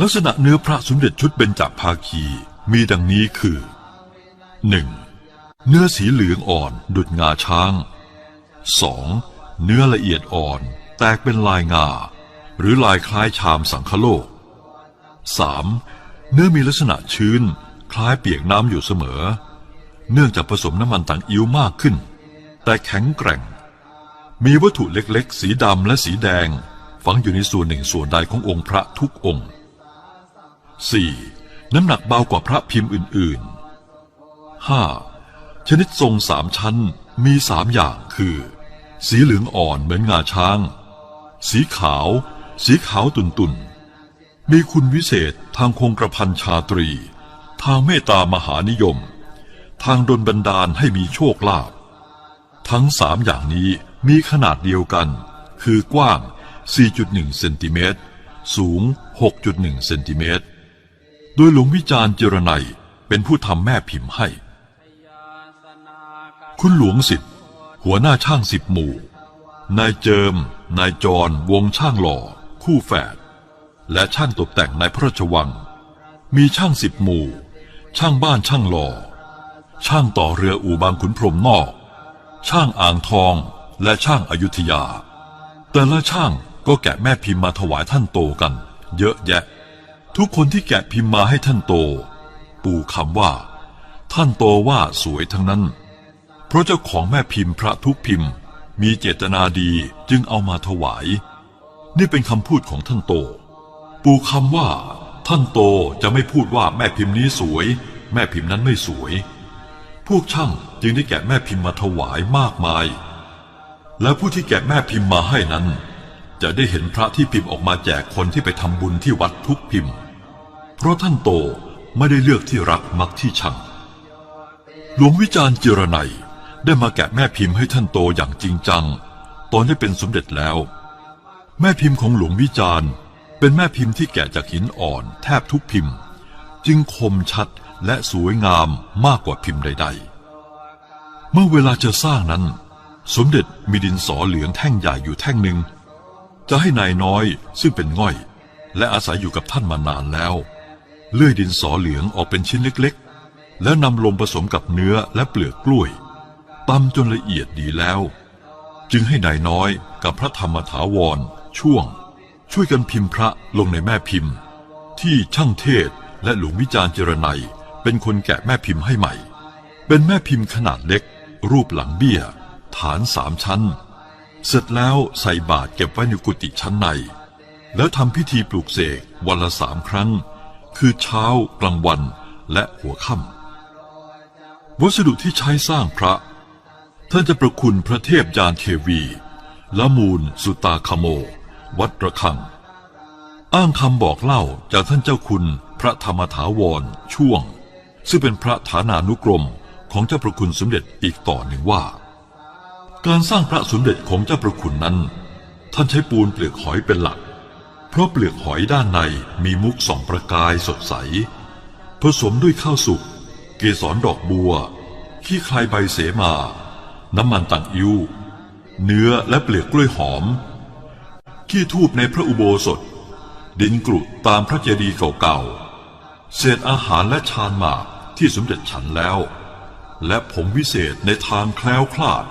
ลักษณะเนื้อพระสมเด็จชุดเบญจภาคีมีดังนี้คือ 1. เนื้อสีเหลืองอ่อนดุดงาช้าง 2. เนื้อละเอียดอ่อนแตกเป็นลายงา หรือลายคล้ายชามสังคโลก 3. เนื้อมีลักษณะชื้น คล้ายเปียกน้ำอยู่เสมอ เนื่องจากผสมน้ำมันต่างอิ้วมากขึ้น แต่แข็งแกร่ง มีวัตถุเล็กๆ สีดำและสีแดง ฝังอยู่ในส่วนหนึ่งส่วนใดขององค์พระทุกองค์ 4. น้ำหนักเบากว่าพระพิมพ์อื่นๆ 5. ชนิดทรงสามชั้นมีสามอย่างคือ สีเหลืองอ่อนเหมือนงาช้าง สีขาว สีขาวตุนตุนมีคุณวิเศษทางคงกระพันชาตรี ทางเมตตามหานิยม ทางดลบันดาลให้มีโชคลาภทั้งสามอย่างนี้มีขนาดเดียวกัน คือกว้าง 4.1 เซนติเมตร สูง 6.1 เซนติเมตร โดยหลวงวิจารณ์เจรไนยเป็นผู้ทำแม่พิมพ์ให้ คุณหลวงสิทธิ์หัวหน้าช่างสิบหมู่ นายเจิม นายจร วงช่างหล่อ คู่แฝด และช่างตกแต่งในพระราชวัง มีช่างสิบหมู่ ช่างบ้านช่างหล่อ ช่างต่อเรืออู่บางขุนพรมนอก ช่างอ่างทอง และช่างอายุทยา แต่ละช่างก็แกะแม่พิมพ์มาถวายท่านโตกัน เยอะแยะ ทุกคนที่แกะพิมพ์มาให้ท่านโต ปู่คำว่า ท่านโตว่าสวยทั้งนั้น เพราะเจ้าของแม่พิมพ์พระทุกพิมพ์ มีเจตนาดีจึงเอามาถวาย นี่เป็นคำพูดของท่านโต ปู่คำว่า ท่านโตจะไม่พูดว่าแม่พิมพ์นี้สวย แม่พิมพ์นั้นไม่สวย พวกช่างจึงได้แกะแม่พิมพ์มาถวายมากมาย และผู้ที่แกะแม่พิมพ์มาให้นั้น จะได้เห็นพระที่พิมพ์ออกมาแจกคนที่ไปทำบุญที่วัดทุกพิมพ์ เพราะท่านโตไม่ได้เลือกที่รักมักที่ชัง หลวงวิจารณ์เจรไนยได้มาแกะแม่พิมพ์ให้ท่านโตอย่างจริงจัง ตอนได้เป็นสมเด็จแล้ว แม่พิมพ์ของหลวงวิจารณ์ เป็นแม่พิมพ์ที่แกะจากหินอ่อนแทบทุกพิมพ์ จึงคมชัดและสวยงามมากกว่าพิมพ์ใด ๆ เมื่อเวลาจะสร้างนั้น สมเด็จมีดินสอเหลืองแท่งใหญ่อยู่แท่งหนึ่ง จะให้นายน้อยซึ่งเป็นง่อย และอาศัยอยู่กับท่านมานานแล้ว เลื่อยดินสอเหลืองออกเป็นชิ้นเล็กๆ แล้วนำลงผสมกับเนื้อและเปลือกกล้วยตำจนละเอียดดีแล้ว จึงให้นายน้อยกับพระธรรมถาวร ช่วง ช่วยกันพิมพ์พระลงในแม่พิมพ์ ที่ช่างเทศและหลวงวิจารณ์เจรไนยเป็นคนแกะแม่พิมพ์ให้ใหม่ เป็นแม่พิมพ์ขนาดเล็ก รูปหลังเบี้ย ฐานสามชั้น เสร็จแล้วใส่บาตรเก็บไว้ในกุฏิชั้นใน แล้วทำพิธีปลูกเสกวันละสามครั้ง คือเช้ากลางวันและหัวค่ำวัสดุที่ใช้สร้างพระ ท่านจะประคุณพระเทพยานเทวี ละมูลสุตาคโม วัดระฆัง อ้างคำบอกเล่าจากท่านเจ้าคุณพระธรรมถาวรช่วง ซึ่งเป็นพระฐานานุกรมของเจ้าประคุณสมเด็จอีกต่อหนึ่งว่า การสร้างพระสมเด็จของเจ้าประคุณนั้น ท่านใช้ปูนเปลือกหอยเป็นหลัก เพราะเปลือกหอยด้านในมีมุกส่องประกายสดใส ผสมด้วยข้าวสุก เกสรดอกบัว ขี้คลายใบเสมา น้ำมันต่างอิ้วเนื้อและเปลือกกล้วยหอม ขี้ทูบในพระอุโบสถ ดินกรุตามพระเจดีย์เก่าๆ เศษอาหารและชานหมากที่สมเด็จฉันแล้ว และผงวิเศษในทางแคล้วคลาด